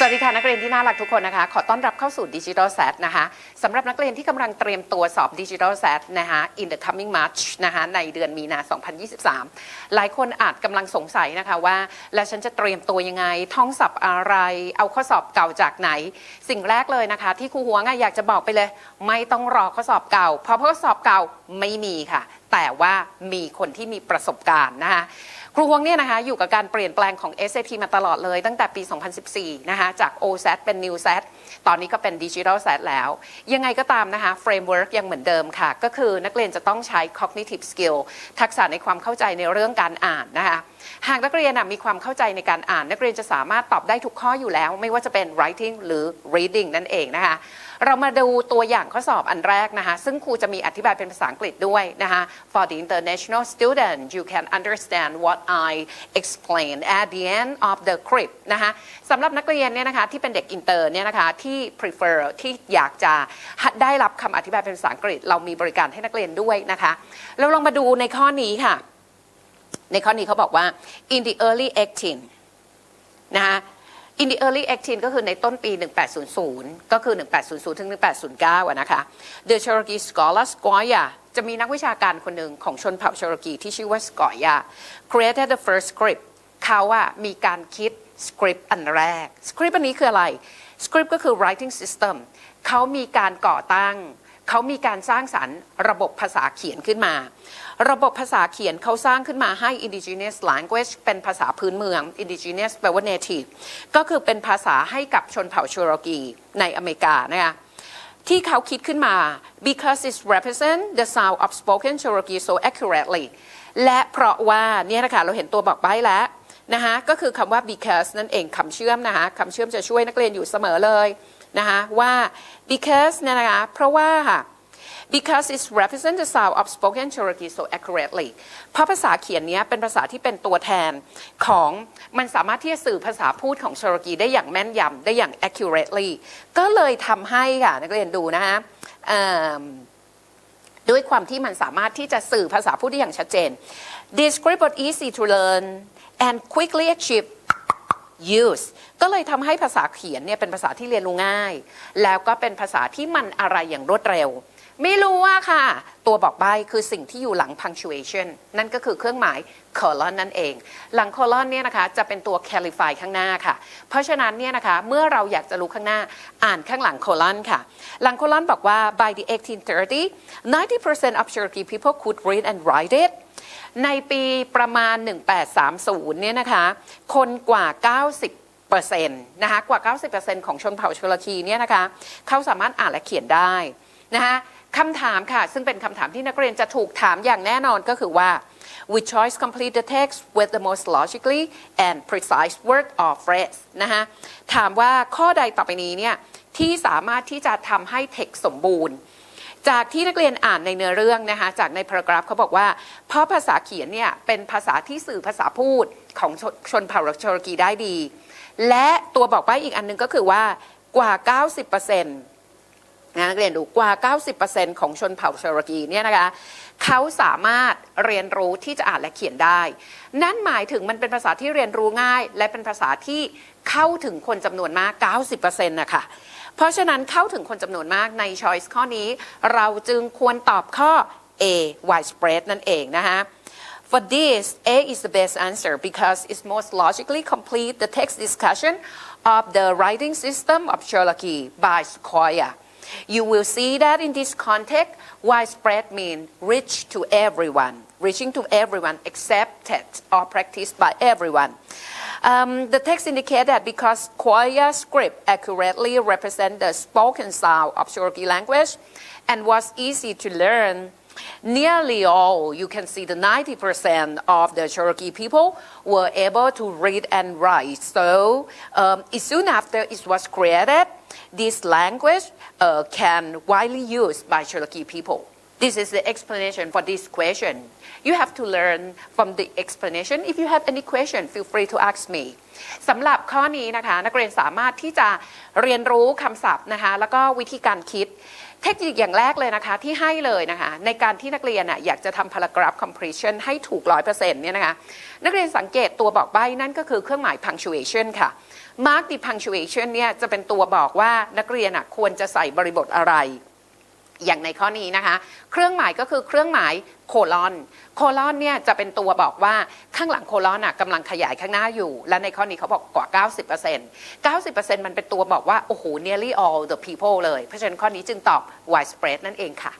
สวัสดีค่ะนักเรียนที่น่ารักทุกคนนะคะ ขอต้อนรับเข้าสู่ Digital Set นะคะสำหรับนักเรียนที่กำลังเตรียมตัวสอบ Digital Set นะคะ in the coming March นะคะในเดือนมีนา 2023 หลายคนอาจกำลังสงสัยนะคะว่า แล้วฉันจะเตรียมตัวยังไง ท่องศัพท์อะไร เอาข้อสอบเก่าจากไหน สิ่งแรกเลยนะคะ ที่ครูหัวงอยากจะบอกไปเลย ไม่ต้องรอข้อสอบเก่า เพราะข้อสอบเก่าไม่มีค่ะ แต่ว่ามีคนที่มีประสบการณ์นะคะ ครูวงเนี่ยนะคะอยู่กับการเปลี่ยนแปลงของ SAT มาตลอดเลย ตั้งแต่ปี 2014 นะคะจาก OSAT เป็น New SAT ตอนนี้ก็เป็น Digital SAT แล้ว ยังไงก็ตามนะคะ Framework ยังเหมือนเดิมค่ะ ก็คือนักเรียนจะต้องใช้ cognitive skill ทักษะในความเข้าใจในเรื่องการอ่านนะคะหากนักเรียนมีความเข้าใจในการอ่าน นักเรียนจะสามารถตอบได้ทุกข้ออยู่แล้ว ไม่ว่าจะเป็น writing หรือ reading นั่นเองนะคะ เรามาดูตัวอย่างข้อสอบอันแรกนะคะ ซึ่งครูจะมีอธิบายเป็นภาษาอังกฤษด้วยนะคะ For the international student you can understand what I explain at the end of the clip นะคะสำหรับนักเรียนเนี่ยนะคะที่เป็นเด็กอินเตอร์เนี่ยนะคะที่ prefer ที่อยากจะได้รับคำอธิบายเป็นภาษาอังกฤษ เรามีบริการให้นักเรียนด้วยนะคะ เราลองมาดูในข้อนี้ค่ะ ในข้อนี้เขาบอกว่า in the early 18นะคะ อิน in the early 18 ก็คือในต้นปี 1800 ก็คือ 1800 ถึง 1809อะนะคะ The Cherokee Scholar Scoia จะมีนักวิชาการคนหนึ่งของชนเผ่าเชโรกีที่ชื่อว่าสกอยา created the first script เขาว่ามีการคิดสคริปต์อันแรก สคริปต์อันนี้คืออะไร สคริปต์ก็คือ writing system เขามีการก่อตั้ง เขามีการสร้างสรรค์ระบบภาษาเขียนขึ้นมา ระบบภาษาเขียนเขาสร้างขึ้นมาให้ indigenous language เป็นภาษาพื้นเมือง indigenous แปลว่า native ก็คือเป็นภาษาให้กับชนเผ่าชโรกีในอเมริกานะคะที่เขาคิดขึ้นมา because it represent the sound of spoken Cherokee so accurately และเพราะว่าเนี่ยนะคะเราเห็นตัวบอกใบ้แล้วนะคะก็คือคำว่า because นั่นเองคำเชื่อมนะคะคำเชื่อมจะช่วยนักเรียนอยู่เสมอเลย นะคะว่า because เนี่ยนะคะเพราะว่าค่ะ because it represents the sound of spoken Cherokee so accurately เพราะภาษาเขียนเนี้ยเป็นภาษาที่เป็นตัวแทนของมันสามารถที่จะสื่อภาษาพูดของ Cherokee ได้อย่างแม่นยำได้อย่าง accurately ก็เลยทำให้ค่ะนักเรียนดูนะคะด้วยความที่มันสามารถที่จะสื่อภาษาพูดได้อย่างชัดเจน The script was easy to learn and quickly achieve use ก็เลยทำให้ภาษาเขียนเนี่ยเป็นภาษาที่เรียนรู้ง่าย แล้วก็เป็นภาษาที่มันอะไรอย่างรวดเร็ว ไม่รู้ว่าค่ะ ตัวบอกใบคือสิ่งที่อยู่หลัง punctuation นั่นก็คือเครื่องหมาย colon นั่นเอง หลัง colon เนี่ยนะคะจะเป็นตัว clarify ข้างหน้าค่ะ เพราะฉะนั้นเนี่ยนะคะเมื่อเราอยากจะรู้ข้างหน้าอ่านข้างหลัง colon ค่ะ หลัง colon บอกว่า by the 1830 90% of Cherokee people could read and write it ในปีประมาณ 1830 เนี่ยนะคะ คนกว่า 90เปอร์เซ็นต์นะคะกว่า 90%ของชนเผ่าชลคีเนี่ยนะคะเขาสามารถอ่านและเขียนได้นะคะ คำถามค่ะ ซึ่งเป็นคำถามที่นักเรียนจะถูกถามอย่างแน่นอนก็คือว่า we choice complete the text with the most logically and precise word or phrase นะคะถามว่าข้อใดต่อไปนี้เนี่ยที่สามารถที่จะทำให้ text สมบูรณ์ จากที่นักเรียนอ่านในเนื้อเรื่องนะคะจากในพารากราฟเขาบอกว่า เพราะภาษาเขียนเนี่ยเป็นภาษาที่สื่อภาษาพูดของชนชนเผ่าชรกีได้ดี และตัวบอกใบ้อีกอันหนึงก็คือว่ากว่า 90%นะ นักเรียนดูกว่า 90%ของชนเผ่าเชรกีเนี่ยนะคะเขาสามารถเรียนรู้ที่จะอ่านและเขียนได้ นั่นหมายถึงมันเป็นภาษาที่เรียนรู้ง่าย และเป็นภาษาที่เข้าถึงคนจำนวนมาก 90%นะคะเพราะฉะนั้นเข้าถึงคนจำนวนมากใน choice ข้อนี้ เราจึงควรตอบข้อ A widespread นั่นเองนะคะ For this, A is the best answer because it's most logically complete the text discussion of the writing system of Cherokee by Sequoia. You will see that in this context, widespread means reach to everyone, reaching to everyone, accepted or practiced by everyone. Um, the text indicates that because Koya script accurately represents the spoken sound of Cherokee language and was easy to learn, nearly all, you can see the 90% of the Cherokee people were able to read and write. So um, soon after it was created, this language uh, can widely used by Cherokee people. This is the explanation for this question. You have to learn from the explanation. If you have any question, feel free to ask me. สำหรับข้อนี้นะคะ นักเรียนสามารถที่จะเรียนรู้คำศัพท์นะคะ แล้วก็วิธีการคิด เทคนิคอย่างแรกเลยนะคะ ที่ให้เลยนะคะ ในการที่นักเรียนน่ะอยากจะทำ paragraph completion ให้ถูก 100%เนี่ยนะคะ นักเรียนสังเกตตัวบอกใบ้นั่นก็คือเครื่องหมาย punctuation ค่ะ mark the punctuation เนี่ยจะเป็นตัวบอกว่านักเรียนน่ะควรจะใส่บริบทอะไร อย่างในข้อนี้นะคะ เครื่องหมายก็คือเครื่องหมายโคลอน โคลอนเนี่ยจะเป็นตัวบอกว่าข้างหลังโคลอนอะกำลังขยายข้างหน้าอยู่ และในข้อนี้เขาบอกกว่า 90% 90%มันเป็นตัวบอกว่า โอ้โห nearly all the people เลย เพราะฉะนั้นข้อนี้จึงตอบ widespread นั่นเองค่ะ